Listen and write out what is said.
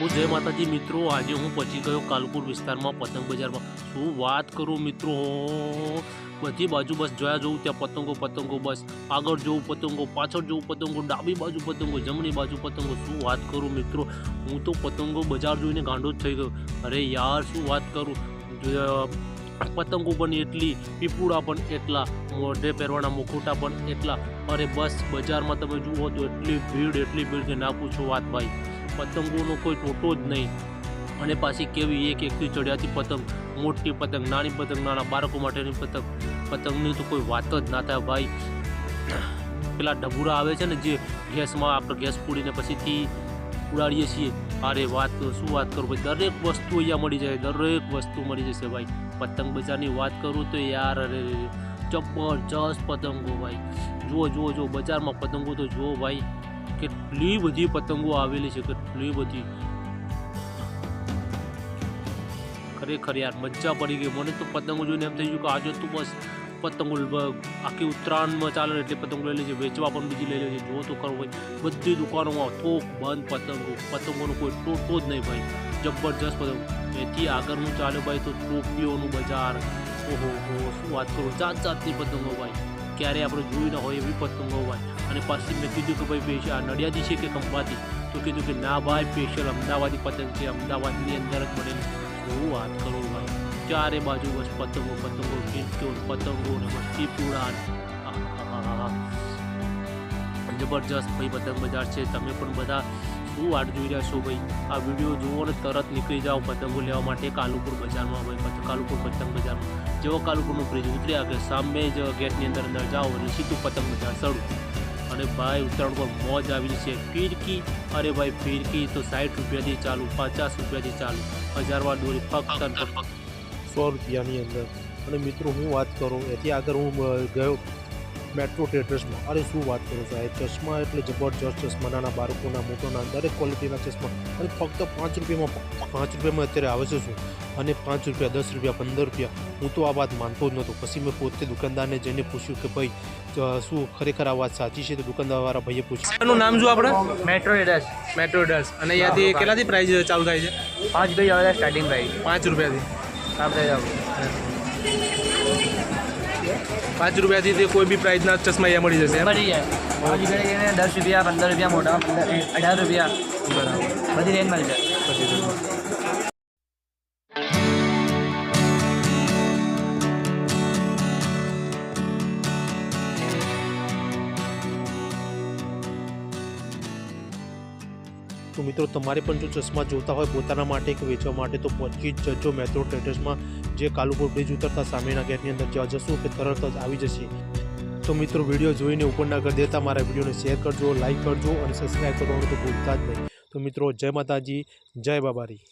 હું જય માતાજી મિત્રો. આજે હું પહોંચી ગયો કાલુપુર વિસ્તારમાં, પતંગ બજારમાં. શું વાત કરું મિત્રો? બધી બાજુ બસ જોયા જોઉં ત્યાં પતંગો પતંગો બસ. આગળ જોઉં પતંગો, પાછળ જોઉં પતંગો, ડાબી બાજુ પતંગો, જમણી બાજુ પતંગો. શું વાત કરું મિત્રો? હું તો પતંગો બજાર જોઈને ગાંડો જ થઈ ગયો. અરે યાર, શું વાત કરું? પતંગો પણ એટલી, પીપુડા પણ એટલા, મોઢે પહેરવાના મુખોટા પણ એટલા. અરે બસ, બજારમાં તમે જુઓ તો એટલી ભીડ એટલી ભીડ કે ના પૂછો વાત ભાઈ. પતંગોનો કોઈ ટોટો જ નહીં. અને પાછી કેવી એક એકથી ચડિયાતી પતંગ, મોટી પતંગ, નાની પતંગ, નાના બાળકો માટેની પતંગ. પતંગની તો કોઈ વાત જ ના થાય ભાઈ. પેલા ઢબુરા આવે છે ને જે ગેસમાં આપણે ગેસ પૂડીને પછીથી ઉડાડીએ છીએ. અરે વાત શું વાત કરું ભાઈ? દરેક વસ્તુ અહીંયા મળી જાય, દરેક વસ્તુ મળી જશે ભાઈ. પતંગ બજારની વાત કરું તો યાર અરે, જબરજસ્ત પતંગો ભાઈ. જુઓ જુઓ જુઓ, બજારમાં પતંગો તો જુઓ ભાઈ. કેટલી બધી પતંગો આવેલી છે, કેટલી બધી. ખરેખર યાર, મજા પડી ગઈ. મને તો પતંગો જોઈને એમ થઈ ગયું કે આજે તો બસ પતંગો આખી ઉત્તરાયણમાં ચાલે એટલે પતંગો લઈ લે છે વેચવા પણ બીજી લઈ લે છે જુઓ તો કરો ભાઈ, બધી દુકાનોમાં થોક બંધ પતંગો. પતંગોનો કોઈ ટોટો જ નહીં ભાઈ. જબરજસ્ત પતંગ. એથી આગળનું ચાલે ભાઈ તો ટોપીઓનું બજાર. ઓહો શું વાત કરું? જાત જાતની પતંગો ભાઈ. ક્યારે આપણે જોયું ના હોય એવી પતંગો હોય. અને પછી મેં કીધું કે ભાઈ પેશ આ નડિયાદી છે કે ખંભાતી તો કીધું કે ના ભાઈ સ્પેશિયલ અમદાવાદી પતંગ છે. અમદાવાદની અંદર જ બનેલી બહુ વાત કરું ભાઈ? ચારે બાજુ બસ પતંગો પતંગો ખીલતો પતંગો ને બસ ટીપુડા જબરજસ્ત ભાઈ, પતંગ બજાર છે. તમે પણ બધા શું વાટ જોઈ રહ્યા છો ભાઈ. આ વીડિયો જુઓ અને તરત નીકળી જાઓ પતંગો લેવા માટે કાલુપુર બજારમાં ભાઈ કાલુપુર પતંગ બજારમાં. જેવો કાલુપુરનું બ્રિજ ઉતર્યા કે સામે જ ગેટની અંદર અંદર જાઓ અને સીધું પતંગ બજાર શરૂ. અને ભાઈ, ઉત્તરાયણ પર મોજ આવેલી છે. ફિરકી, અરે ભાઈ, ફિરકી, તો સાઠ રૂપિયાથી ચાલુ, પચાસ રૂપિયાથી ચાલુ. હજારવાર દોરી ફક્ત સો રૂપિયાની અંદર. અને મિત્રો, હું વાત કરું, એથી આગળ હું ગયો. મેટ્રો થિયેટર્સમાં. અરે શું વાત કરું સાહેબ ચશ્મા એટલે જબરજસ્ત ચશ્મા. નાના બાળકોના મોટોના દરેક ક્વોલિટીના ચશ્મા. અને ફક્ત પાંચ રૂપિયામાં પાંચ રૂપિયામાં અત્યારે આવે છે શું? અને પાંચ રૂપિયા દસ રૂપિયા પંદર રૂપિયા. હું તો આ વાત માનતો જ નહોતો. પછી મેં પોતે દુકાનદારને જઈને પૂછ્યું કે ભાઈ શું ખરેખર આ વાત સાચી છે? તો દુકાનદારવાળા ભાઈએ પૂછ્યું. એનું નામ શું આપણે? મેટ્રો એડસ મેટ્રો ડસ અને અહીંયાથી કેટલાથી પ્રાઇસ ચાલુ થાય છે? પાંચ રૂપિયા આવે સ્ટાર્ટિંગ પ્રાઇસ પાંચ રૂપિયાથી. આપણે પાંચ રૂપિયાથી તે કોઈ બી પ્રાઇસના ચશ્મા અહીંયા મળી જશે મળી જાય. એને દસ રૂપિયા પંદર રૂપિયા મોટા અઢાર રૂપિયા. બરાબર. બધી રેન્જમાં મળી તો મિત્રો તમારે પણ જો ચશ્મા જોતા હોય પોતાના માટે કે વેચવા માટે, તો પહોંચી જ જજો મેટ્રો ટ્રેડર્સમાં જે કાલુપુર બ્રિજ ઉતરતા સામેના ગેટની અંદર જ્યાં જશો કે તરત જ આવી જશે. તો મિત્રો વીડિયો જોઈને ઉપર ના કરી દેતા, મારા વિડીયોને શેર કરજો, લાઈક કરજો અને સબસ્ક્રાઈબ કરવાનું તો ભૂલતા જ નહીં. તો મિત્રો જય માતાજી, જય બાબારી.